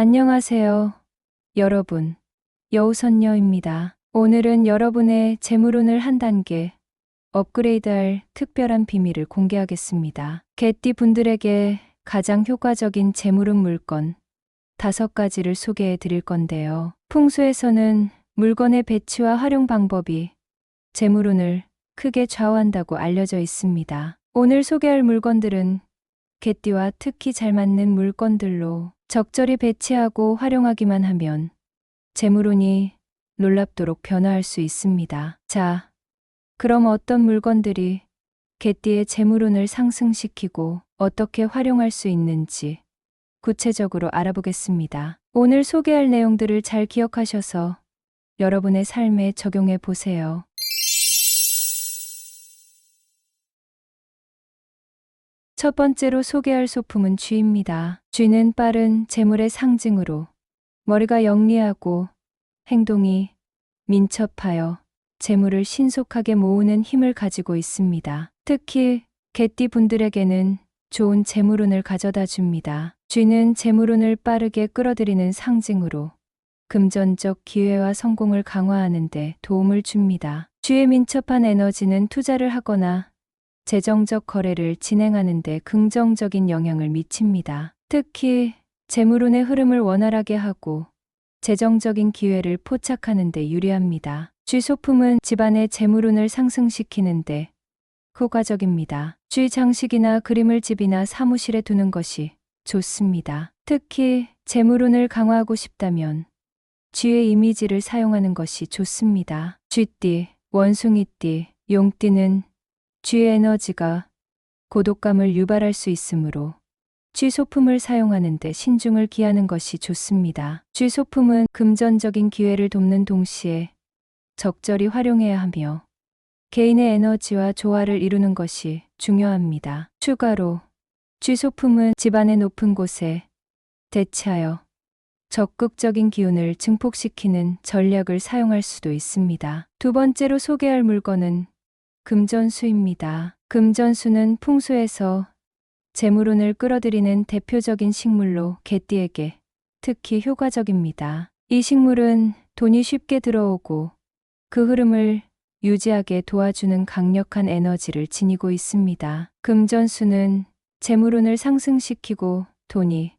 안녕하세요. 여러분. 여우선녀입니다. 오늘은 여러분의 재물운을 한 단계 업그레이드할 특별한 비밀을 공개하겠습니다. 개띠 분들에게 가장 효과적인 재물운 물건 다섯 가지를 소개해 드릴 건데요. 풍수에서는 물건의 배치와 활용 방법이 재물운을 크게 좌우한다고 알려져 있습니다. 오늘 소개할 물건들은 개띠와 특히 잘 맞는 물건들로 적절히 배치하고 활용하기만 하면 재물운이 놀랍도록 변화할 수 있습니다. 자, 그럼 어떤 물건들이 개띠의 재물운을 상승시키고 어떻게 활용할 수 있는지 구체적으로 알아보겠습니다. 오늘 소개할 내용들을 잘 기억하셔서 여러분의 삶에 적용해 보세요. 첫 번째로 소개할 소품은 쥐입니다. 쥐는 빠른 재물의 상징으로 머리가 영리하고 행동이 민첩하여 재물을 신속하게 모으는 힘을 가지고 있습니다. 특히 개띠 분들에게는 좋은 재물운을 가져다 줍니다. 쥐는 재물운을 빠르게 끌어들이는 상징으로 금전적 기회와 성공을 강화하는 데 도움을 줍니다. 쥐의 민첩한 에너지는 투자를 하거나 재정적 거래를 진행하는 데 긍정적인 영향을 미칩니다. 특히 재물운의 흐름을 원활하게 하고 재정적인 기회를 포착하는 데 유리합니다. 쥐 소품은 집안의 재물운을 상승시키는 데 효과적입니다. 쥐 장식이나 그림을 집이나 사무실에 두는 것이 좋습니다. 특히 재물운을 강화하고 싶다면 쥐의 이미지를 사용하는 것이 좋습니다. 쥐띠, 원숭이띠, 용띠는 쥐의 에너지가 고독감을 유발할 수 있으므로 쥐 소품을 사용하는 데 신중을 기하는 것이 좋습니다. 쥐 소품은 금전적인 기회를 돕는 동시에 적절히 활용해야 하며 개인의 에너지와 조화를 이루는 것이 중요합니다. 추가로 쥐 소품은 집안의 높은 곳에 대체하여 적극적인 기운을 증폭시키는 전략을 사용할 수도 있습니다. 두 번째로 소개할 물건은 금전수입니다. 금전수는 풍수에서 재물운을 끌어들이는 대표적인 식물로 개띠에게 특히 효과적입니다. 이 식물은 돈이 쉽게 들어오고 그 흐름을 유지하게 도와주는 강력한 에너지를 지니고 있습니다. 금전수는 재물운을 상승시키고 돈이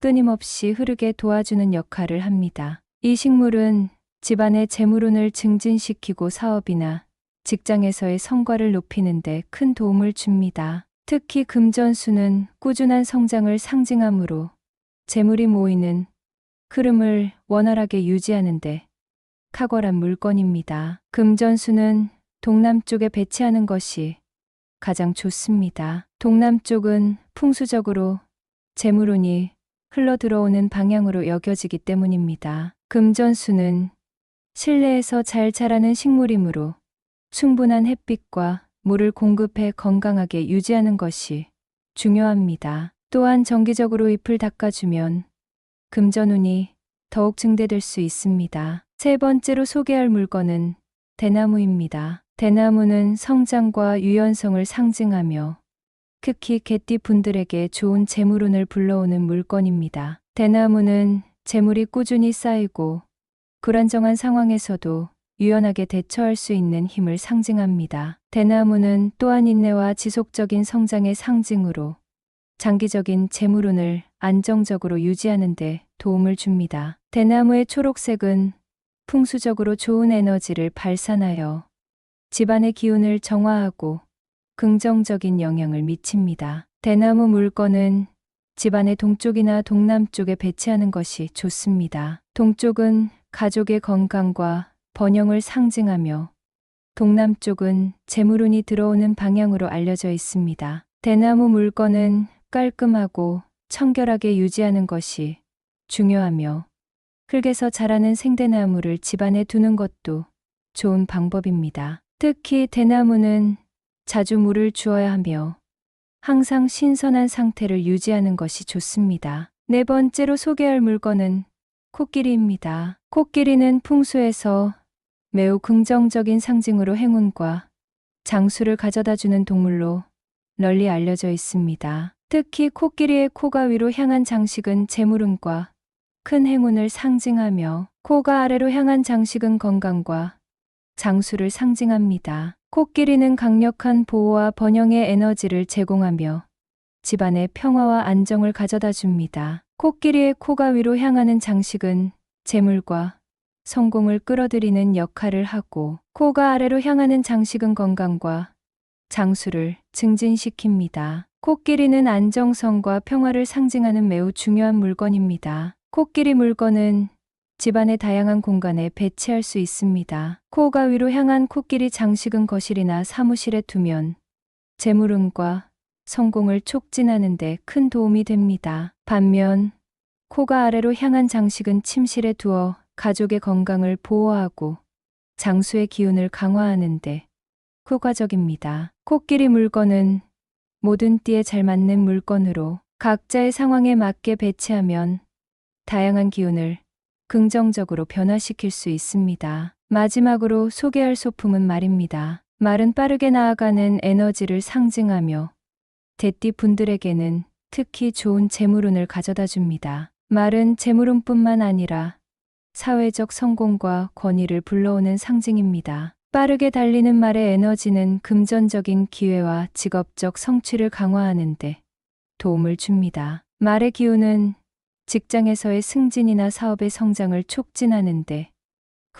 끊임없이 흐르게 도와주는 역할을 합니다. 이 식물은 집안의 재물운을 증진시키고 사업이나 직장에서의 성과를 높이는데 큰 도움을 줍니다. 특히 금전수는 꾸준한 성장을 상징하므로 재물이 모이는 흐름을 원활하게 유지하는데 탁월한 물건입니다. 금전수는 동남쪽에 배치하는 것이 가장 좋습니다. 동남쪽은 풍수적으로 재물운이 흘러 들어오는 방향으로 여겨지기 때문입니다. 금전수는 실내에서 잘 자라는 식물이므로 충분한 햇빛과 물을 공급해 건강하게 유지하는 것이 중요합니다. 또한 정기적으로 잎을 닦아주면 금전운이 더욱 증대될 수 있습니다. 세 번째로 소개할 물건은 대나무입니다. 대나무는 성장과 유연성을 상징하며 특히 개띠 분들에게 좋은 재물운을 불러오는 물건입니다. 대나무는 재물이 꾸준히 쌓이고 불안정한 상황에서도 유연하게 대처할 수 있는 힘을 상징합니다. 대나무는 또한 인내와 지속적인 성장의 상징으로 장기적인 재물운을 안정적으로 유지하는 데 도움을 줍니다. 대나무의 초록색은 풍수적으로 좋은 에너지를 발산하여 집안의 기운을 정화하고 긍정적인 영향을 미칩니다. 대나무 물건은 집안의 동쪽이나 동남쪽에 배치하는 것이 좋습니다. 동쪽은 가족의 건강과 번영을 상징하며 동남쪽은 재물운이 들어오는 방향으로 알려져 있습니다. 대나무 물건은 깔끔하고 청결하게 유지하는 것이 중요하며 흙에서 자라는 생대나무를 집안에 두는 것도 좋은 방법입니다. 특히 대나무는 자주 물을 주어야 하며 항상 신선한 상태를 유지하는 것이 좋습니다. 네 번째로 소개할 물건은 코끼리입니다. 코끼리는 풍수에서 매우 긍정적인 상징으로 행운과 장수를 가져다 주는 동물로 널리 알려져 있습니다. 특히 코끼리의 코가 위로 향한 장식은 재물운과 큰 행운을 상징하며 코가 아래로 향한 장식은 건강과 장수를 상징합니다. 코끼리는 강력한 보호와 번영의 에너지를 제공하며 집안의 평화와 안정을 가져다 줍니다. 코끼리의 코가 위로 향하는 장식은 재물과 성공을 끌어들이는 역할을 하고 코가 아래로 향하는 장식은 건강과 장수를 증진시킵니다. 코끼리는 안정성과 평화를 상징하는 매우 중요한 물건입니다. 코끼리 물건은 집안의 다양한 공간에 배치할 수 있습니다. 코가 위로 향한 코끼리 장식은 거실이나 사무실에 두면 재물운과 성공을 촉진하는 데 큰 도움이 됩니다. 반면 코가 아래로 향한 장식은 침실에 두어 가족의 건강을 보호하고 장수의 기운을 강화하는데 효과적입니다. 코끼리 물건은 모든 띠에 잘 맞는 물건으로 각자의 상황에 맞게 배치하면 다양한 기운을 긍정적으로 변화시킬 수 있습니다. 마지막으로 소개할 소품은 말입니다. 말은 빠르게 나아가는 에너지를 상징하며 대띠 분들에게는 특히 좋은 재물운을 가져다 줍니다. 말은 재물운뿐만 아니라 사회적 성공과 권위를 불러오는 상징입니다. 빠르게 달리는 말의 에너지는 금전적인 기회와 직업적 성취를 강화하는데 도움을 줍니다. 말의 기운은 직장에서의 승진이나 사업의 성장을 촉진하는데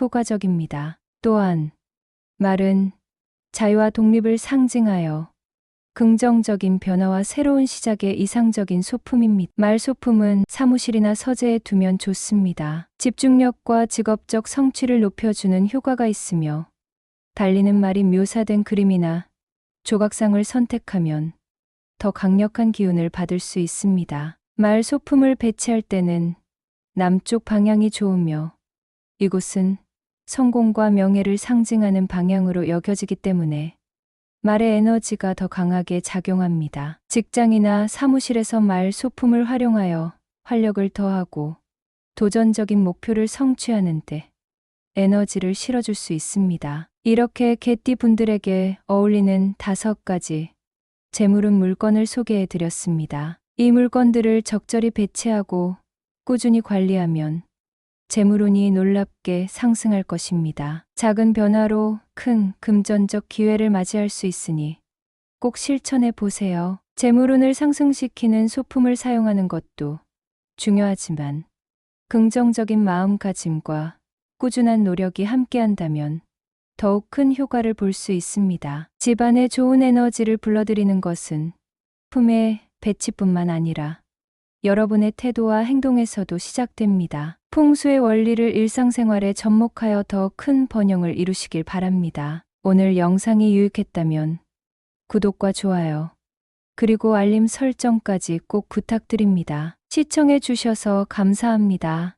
효과적입니다. 또한 말은 자유와 독립을 상징하여 긍정적인 변화와 새로운 시작의 이상적인 소품입니다. 말 소품은 사무실이나 서재에 두면 좋습니다. 집중력과 직업적 성취를 높여주는 효과가 있으며 달리는 말이 묘사된 그림이나 조각상을 선택하면 더 강력한 기운을 받을 수 있습니다. 말 소품을 배치할 때는 남쪽 방향이 좋으며 이곳은 성공과 명예를 상징하는 방향으로 여겨지기 때문에 말의 에너지가 더 강하게 작용합니다. 직장이나 사무실에서 말 소품을 활용하여 활력을 더하고 도전적인 목표를 성취하는 데 에너지를 실어줄 수 있습니다. 이렇게 개띠 분들에게 어울리는 다섯 가지 재물운 물건을 소개해 드렸습니다. 이 물건들을 적절히 배치하고 꾸준히 관리하면 재물운이 놀랍게 상승할 것입니다. 작은 변화로 큰 금전적 기회를 맞이할 수 있으니 꼭 실천해 보세요. 재물운을 상승시키는 소품을 사용하는 것도 중요하지만 긍정적인 마음가짐과 꾸준한 노력이 함께한다면 더욱 큰 효과를 볼 수 있습니다. 집안에 좋은 에너지를 불러들이는 것은 품의 배치뿐만 아니라 여러분의 태도와 행동에서도 시작됩니다. 풍수의 원리를 일상생활에 접목하여 더 큰 번영을 이루시길 바랍니다. 오늘 영상이 유익했다면 구독과 좋아요, 그리고 알림 설정까지 꼭 부탁드립니다. 시청해 주셔서 감사합니다.